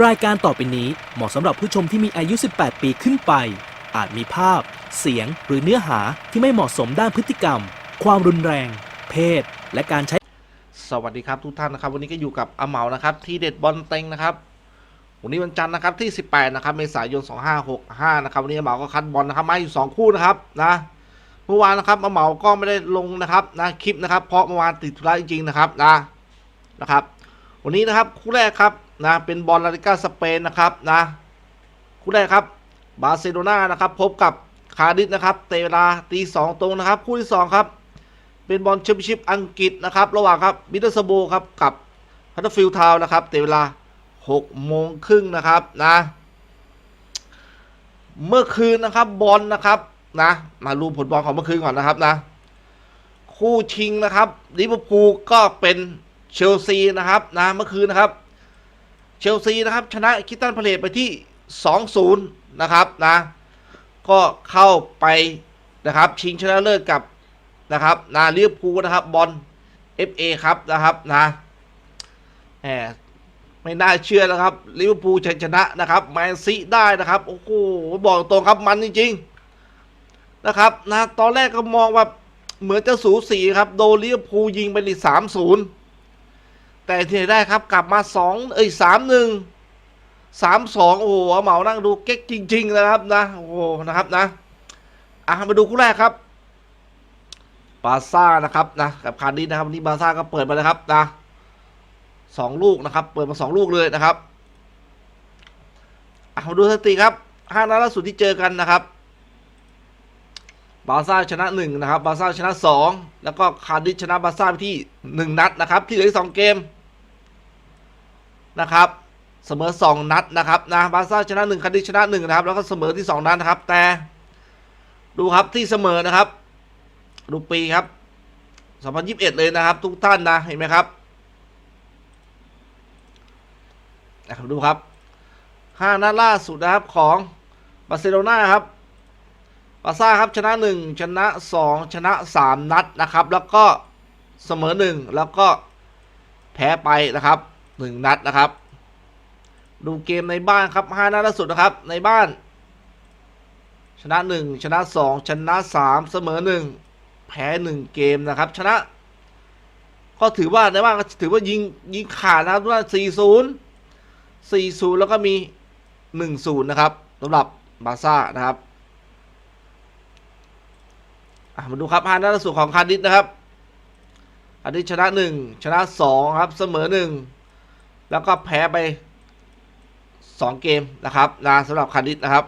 รายการต่อไปนี้เหมาะสำหรับผู้ชมที่มีอายุ 18 ปีขึ้นไป อาจมีภาพ เสียง หรือเนื้อหาที่ไม่เหมาะสมด้านพฤติกรรม ความรุนแรง เพศ และการใช้ สวัสดีครับทุกท่านนะครับ วันนี้ก็อยู่กับอาเหมานะครับ ที่เด็ดบอลเต็งนะครับ วันนี้วันจันทร์นะครับที่ 18 นะครับ เมษายน 2565 นะครับ วันนี้อาเหมาก็คัดบอลนะครับมาอยู่ 2 คู่นะครับนะเมื่อวานนะครับอาเหมาก็ไม่ได้ลงนะครับนะคลิปนะครับ เพราะเมื่อวานติดธุระจริงๆนะครับนะนะครับ วันนี้นะครับคู่แรกครับ นะเป็นบอลลาลิก้าสเปนนะครับนะคู่แรกครับบาร์เซโลนานะครับพบกับคาร์ดิสนะครับเตะเวลาตีสองตรงนะครับ คู่ที่สองครับ เป็นบอลแชมเปี้ยนชิพอังกฤษนะครับ ระหว่างครับมิดเดิลสโบครับกับฮัตเตอร์ฟิลด์ทาวนะครับเตะเวลา6โมงครึ่งนะครับนะเมื่อคืนนะครับบอลนะครับนะมาดูผลบอลของเมื่อคืนก่อนนะครับนะ คู่ชิงนะครับลิเวอร์พูลก็เป็นเชลซีนะครับนะเมื่อคืนนะครับ เชลซีนะครับ ชนะคิตตันพาเลตไปที่ 2-0 นะครับนะก็เข้าไปนะครับ ชิงชนะเลิศกับนะครับนะลิเวอร์พูลนะครับบอล FA ครับนะครับนะแหมไม่น่าเชื่อนะครับลิเวอร์พูลชนะนะครับแมนซีได้นะครับโอ้โหบอกตรงครับมันจริงๆนะครับนะตอนแรกก็มองว่าเหมือนจะสูสีครับ โดนลิเวอร์พูลยิงไปนี่สามศูนย์ แต่ที่ไหนได้ครับกลับมาสองเอ้ยสามหนึ่งสามสองโอ้โหเหมานั่งดูเก๊กจริงๆนะครับนะโอ้โหนะครับนะอะมาดูคู่แรกครับบาซ่านะครับนะกับคาร์ดิสนะครับวันนี้บาซ่าก็เปิดมาเลยครับนะสองลูกนะครับ เปิดมาสองลูกเลยนะครับอะมาดูสถิติครับห้านัดล่าสุดที่เจอกันนะครับ บาร์ซ่าชนะหนึ่งนะครับบาร์ซ่าชนะสองแล้วก็คาร์ดิชนะบาร์ซ่าไปที่หนึ่งนัดนะครับ ที่เหลืออีกสองเกมนะครับเสมอสองนัดนะครับนะบาร์ซ่าชนะหนึ่งคาร์ดิชนะหนึ่งนะครับแล้วก็เสมอที่สองนัดนะครับ แต่ดูครับที่เสมอนะครับ ดูปีครับ 2021 เลยนะครับ ทุกท่านนะเห็นไหมครับนะครับดูครับห้านัดล่าสุดนะครับของบาร์เซโลนาครับ บาร์ซ่าครับชนะ 1 ชนะ 2 ชนะ 3 นัดนะครับ แล้วก็เสมอ 1 แล้วก็แพ้ไปนะครับ 1 นัดนะครับ ดูเกมในบ้านครับ5นัดล่าสุดนะครับในบ้าน ชนะ 1 ชนะ 2 ชนะ 3 เสมอ 1 แพ้หนึ่งเกมนะครับ ชนะ ก็ถือว่าในบ้านก็ถือว่ายิงยิงขาดนะครับว่าสี่ศูนย์สี่ศูนย์แล้วก็มีหนึ่งศูนย์นะครับสำหรับบาร์ซ่านะครับ มาดูครับฮานัดล่าสุดของคาร์ดิสนะครับคาร์ดิสชนะหนึ่งชนะสองครับเสมอหนึ่งแล้วก็แพ้ไปสองเกมนะครับนะสำหรับคาร์ดิสนะครับ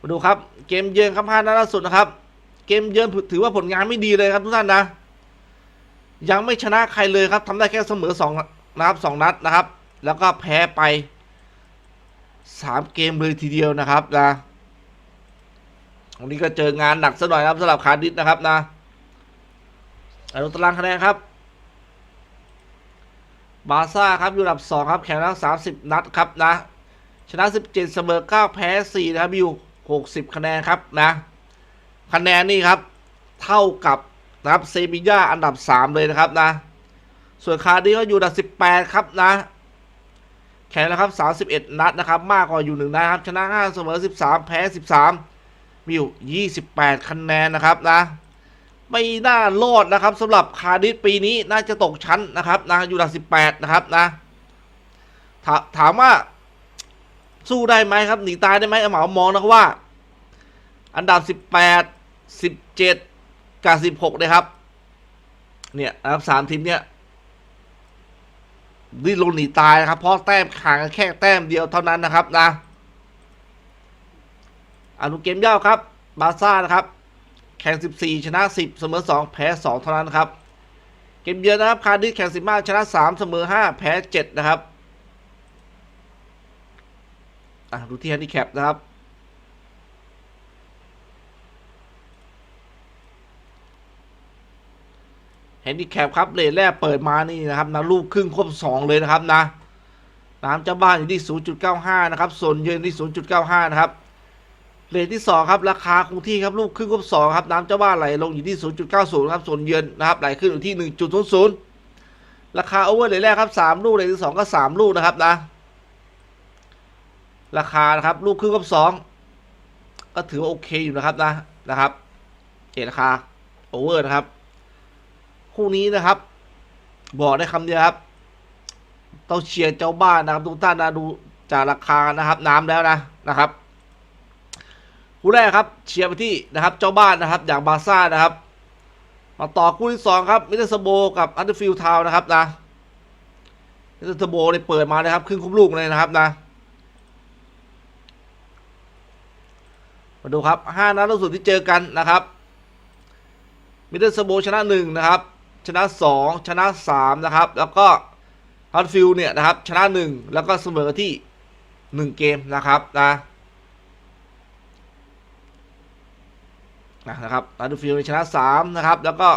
มาดูครับเกมเยือนครับฮานัดล่าสุดนะครับ เกมเยือนถือว่าผลงานไม่ดีเลยครับทุกท่านนะ ยังไม่ชนะใครเลยครับทำได้แค่เสมอสองนะครับสองนัดนะครับ แล้วก็แพ้ไปสามเกมเลยทีเดียวนะครับนะ วันนี้ก็เจองานหนักซะหน่อยครับสำหรับคาร์ดิสนะครับนะอนุตารางคะแนนครับ บาซ่าครับอยู่อันดับสองครับแข่งแล้วสามสิบนัดครับนะ ชนะสิบเจ็ดเสมอเก้าแพ้สี่นะครับอยู่หกสิบคะแนนครับนะคะแนนนี่ครับ เท่ากับนะครับเซบีย่าอันดับ 3 เลยนะครับนะ ส่วนคาร์ดิสก็อยู่อันดับ 18 ครับนะ แข่งแล้วครับ 31 นัดนะครับ มากกว่าอยู่หนึ่งนะครับ ชนะ 5 เสมอ 13 แพ้ 13 มีอยู่ 28 คะแนนนะครับนะไม่น่ารอดนะครับสำหรับคาร์ดิสปีนี้น่าจะตกชั้นนะครับนะอยู่อันดับ18 นะครับนะถาถามว่าสู้ได้ไหมครับหนีตายได้ไหมเอาหมามองนะครับว่า อันดับ 18 17 กับ 16นะครับ เนี่ยนะครับสามทีมเนี่ยดิ้นรนหนีตายนะครับเพราะแต้มห่างแค่แต้มเดียวเท่านั้นนะครับนะ อนุเกมย่าครับ บาซ่านะครับ แข่ง 14 ชนะ 10 เสมอ 2 แพ้ 2 เท่านั้นครับ เกมเยือนนะครับ คาร์ดิสแข่ง 15 ชนะ 3 เสมอ 5 แพ้ 7 นะครับ อะดูที่แฮนดิแคปนะครับแฮนดิแคปครับเลทแรกเปิดมานี่นะครับนะลูกครึ่งครบ2เลยนะครับนะน้ำเจ้าบ้านอยู่ที่ 0.95 นะครับ ส่วนเยือนที่ 0.95 นะครับ เลทที่2ครับราคาคงที่ครับลูกครึ่งครบ2ครับน้ำเจ้าบ้านไหลลงอยู่ที่ 0.90ครับส่วนเยือนนะครับไหลขึ้นอยู่ที่ 1.00 ราคาโอเวอร์เลทแรกครับ 3 ลูกเลทที่ 2 ก็ 3 ลูกนะครับนะราคานะครับลูกครึ่งกับสองก็ถือว่าโอเคอยู่นะครับนะนะครับเอราคาโอเวอร์นะครับ คู่นี้นะครับ บอกได้คำเดียวครับต้องเชียร์เจ้าบ้านนะครับทุกท่านนะดูจากราคานะครับ น้ำแล้วนะนะครับ คู่แรกครับเชียร์ไปที่นะครับเจ้าบ้านนะครับอย่างบาร์ซ่านะครับ มาต่อคู่ที่สองครับมิเตอร์สโบกับอันเดอร์ฟิลทาวนะครับนะมิเตอร์สโบเนี่ยเปิดมานะครับครึ่งคุ้มลูกเลยนะครับนะมาดูครับห้านัดล่าสุดที่เจอกันนะครับมิเตอร์สโบชนะหนึ่งนะครับชนะสองชนะสามนะครับแล้วก็ฮัตฟิลเนี่ยนะครับชนะหนึ่งแล้วก็เสมอที่หนึ่งเกมนะครับนะ นะครับฮัตเตอร์ฟิลด์ชนะ3นะครับ แล้วก็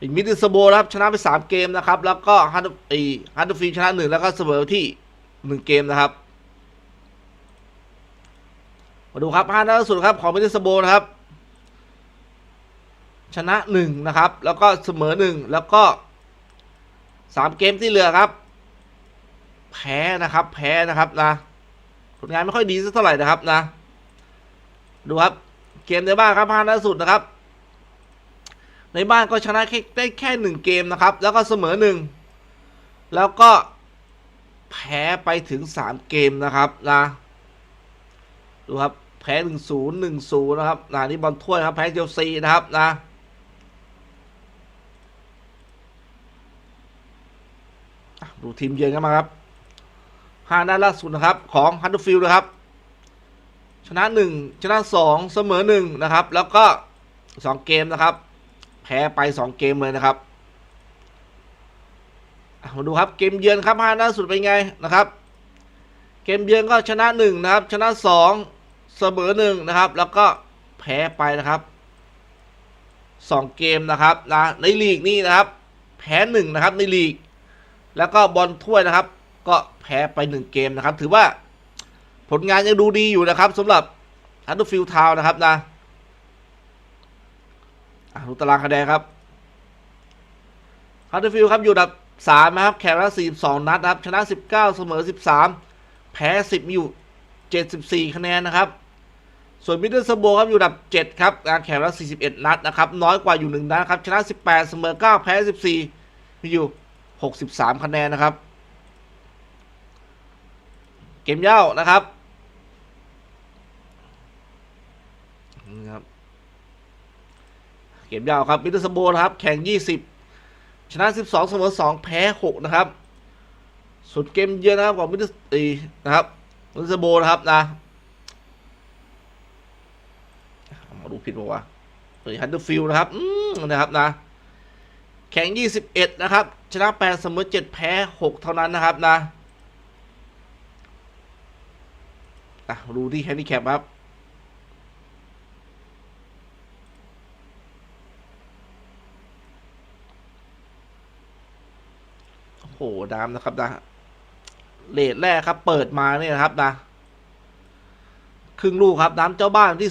อีกมิดดิสโบนะครับชนะไป3เกมนะครับ แล้วก็ฮัตเตอร์อีฮัตเตอร์ฟิลด์ชนะ1แล้วก็เสมอที่ 1 เกมนะครับ มาดูครับ5นัดล่าสุดครับของมิดดิสโบนะครับ ชนะ1นะครับ แล้วก็เสมอ1แล้วก็ 3 เกมที่เหลือครับ แพ้นะครับ แพ้นะครับนะผลงานไม่ค่อยดีสักเท่าไหร่นะครับนะ ดูครับ เกมในบ้านครับห้านัดสุดนะครับ ในบ้านก็ชนะแค่ได้แค่หนึ่งเกมนะครับ แล้วก็เสมอหนึ่งแล้วก็แพ้ไปถึงสามเกมนะครับนะดูครับแพ้หนึ่งศูนย์หนึ่งศูนย์นะครับนะนี่บอลถ้วยครับแพ้เชลซีนะครับนะอะดูทีมเยือนกันมาครับห้านัดล่าสุดนะครับ ของฮันดูฟิลด์นะครับ ชนะหนึ่งชนะสองเสมอหนึ่งนะครับ แล้วก็สองเกมนะครับ แพ้ไปสองเกมเลยนะครับมาดูครับเกมเยือนครับห้านัดสุดเป็นไงนะครับ เกมเยือนก็ชนะหนึ่งนะครับ ชนะสองเสมอหนึ่งนะครับ แล้วก็แพ้ไปนะครับสองเกมนะครับนะในลีกนี่นะครับ แพ้หนึ่งนะครับในลีก แล้วก็บอลถ้วยนะครับ ก็แพ้ไปหนึ่งเกมนะครับ ถือว่า ผลงานยังดูดีอยู่นะครับสำหรับฮัตเตอร์ฟิลทาวนะครับนะอะดูตารางคะแนนครับฮัตเตอร์ฟิลครับอยู่อันดับสามนะครับแข่งละสี่สองนัดนะครับ ชนะสิบเก้าเสมอสิบสามแพ้สิบมีอยู่เจ็ดสิบสี่คะแนนนะครับ ส่วนมิดเดิลสโบครับอยู่อันดับเจ็ดครับการแข่งละสี่สิบเอ็ดนัดนะครับ น้อยกว่าอยู่หนึ่งนัดครับ ชนะสิบแปดเสมอเก้าแพ้สิบสี่มีอยู่หกสิบสามคะแนนนะครับ เกมเย้านะครับ นี่ครับ เกมยาวครับมิดเดิลสโบนะครับ แข่ง 20 ชนะ 12 เสมอ 2 แพ้ 6 นะครับส่วนเกมเยือนนะครับของมิดเดิลตีนะครับมิดเดิลสโบนะครับนะมาดูผิดบอกว่าเฮ้ยฮันเดอร์ฟิลนะครับ อืมนะครับนะ แข่ง 21 นะครับ ชนะ 8 เสมอ 7 แพ้ 6 เท่านั้นนะครับนะอะดูที่แฮนดิแคปครับ โอ้โหดามนะครับนะเลทแรกครับ เปิดมาเนี่ยนะครับนะครึ่งลูกครับน้ำเจ้าบ้านที่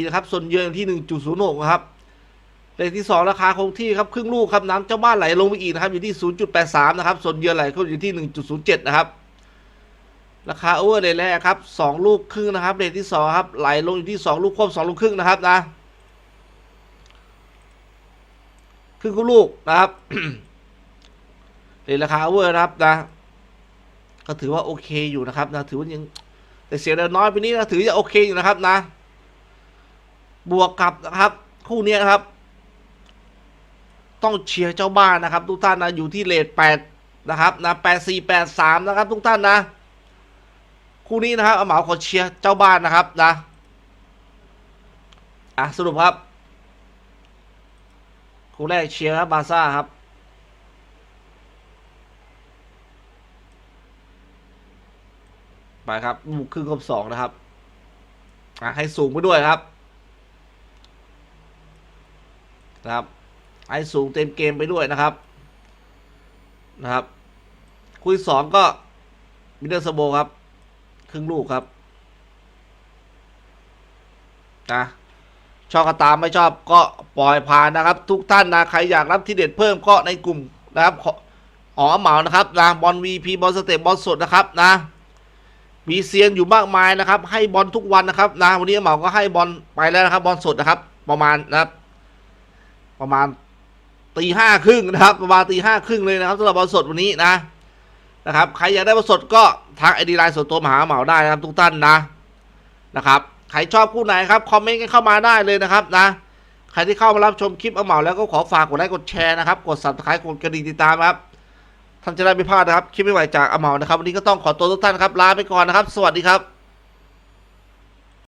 0.84 นะครับ ส่วนเยือนที่ 1.06 นะครับเลทที่ 2 ราคาคงที่ครับ ครึ่งลูกครับน้ำเจ้าบ้านไหลลงไปอีกนะครับ อยู่ที่ 0.83 นะครับ ส่วนเยือนไหลขึ้นอยู่ที่ 1.07 นะครับ ราคาโอเวอร์เลทแรกครับ 2 ลูกครึ่งนะครับเลทที่ 2 ครับ ไหลลงอยู่ที่ 2 ลูกควบ2ลูกครึ่งนะครับนะครึ่งลูกนะครับ ในราคาเวอร์นะครับนะ ก็ถือว่าโอเคอยู่นะครับนะถือว่ายังแต่เสียดายน้อยไปนี้นะถือจะโอเคอยู่นะครับนะ บวกกับนะครับ คู่นี้นะครับ ต้องเชียร์เจ้าบ้านนะครับ ทุกท่านนะอยู่ที่เลทแปดนะครับนะแปดสี่แปดสามนะครับ ทุกท่านนะคู่นี้นะครับเอาเหมาขอเชียร์เจ้าบ้านนะครับนะอะสรุปครับ คู่แรกเชียร์ครับบาซ่าครับ ไปครับลูกครึ่งกับสองนะครับอะให้สูงไปด้วยครับ นะครับให้สูงเต็มเกมไปด้วยนะครับ นะครับ คุยสองก็มิดเดิลสโบครับ ครึ่งลูกครับนะชอบก็ตามไม่ชอบก็ปล่อยผ่านนะครับ ทุกท่านนะใครอยากรับที่เด็ดเพิ่มก็ในกลุ่มนะครับขออ๋อเหมานะครับนะบอลวีพีบอลสเตปบอลสดนะครับนะ มีเซียนอยู่มากมายนะครับ ให้บอลทุกวันนะครับนะวันนี้เหมาก็ให้บอลไปแล้วนะครับ บอลสดนะครับ ประมาณนะครับ ประมาณตีห้าครึ่งนะครับ ประมาณตีห้าครึ่งเลยนะครับสำหรับบอลสดวันนี้นะนะครับใครอยากได้บอลสดก็ทักไอดีไลน์ส่วนตัวมหาเหมาได้นะครับ ทุกท่านนะนะครับใครชอบคู่ไหนครับคอมเมนต์กันเข้ามาได้เลยนะครับนะใครที่เข้ามารับชมคลิปเอาเหมาแล้วก็ขอฝากกดไลค์กดแชร์นะครับ กด subscribe กดกระดิ่งติดตามครับ ท่านจะได้ไม่พลาดนะครับ คลิปใหม่ๆจากอเมานะครับ วันนี้ก็ต้องขอตัวทุกท่านครับ ลาไปก่อนนะครับ สวัสดีครับ